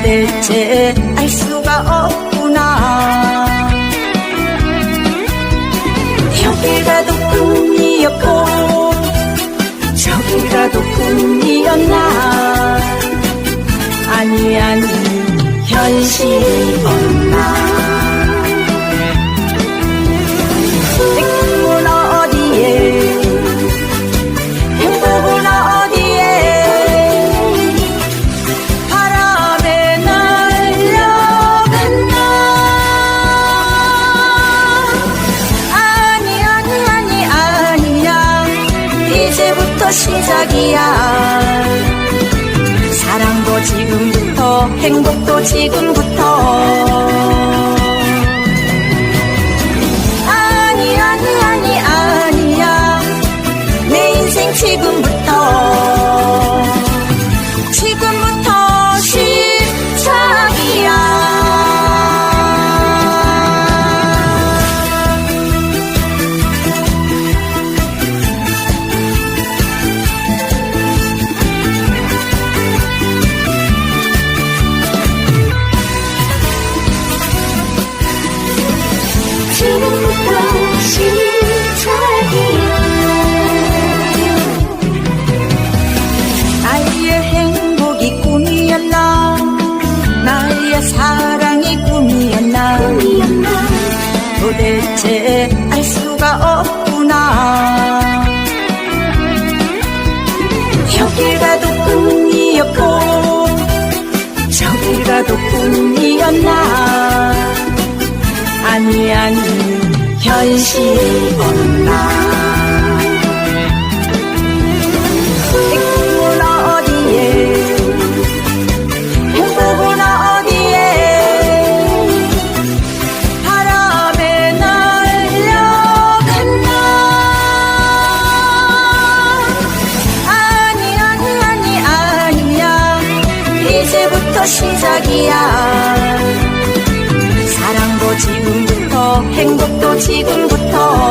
도대체 알 수가 없구나. 여길 가도 꿈이었고 저길 가도 꿈이었나 시작이야. 사랑도 지금부터 행복도 지금부터 도대체 알 수가 없구나. 여길 가도 꿈이었고 저길 가도 꿈이었나? 아니 아니 현실이었나. 행복은 어디에? 행복은 어디에? 바람에 날려간다. 아니 아니 아니 아니야. 이제부터 시작이야 지금부터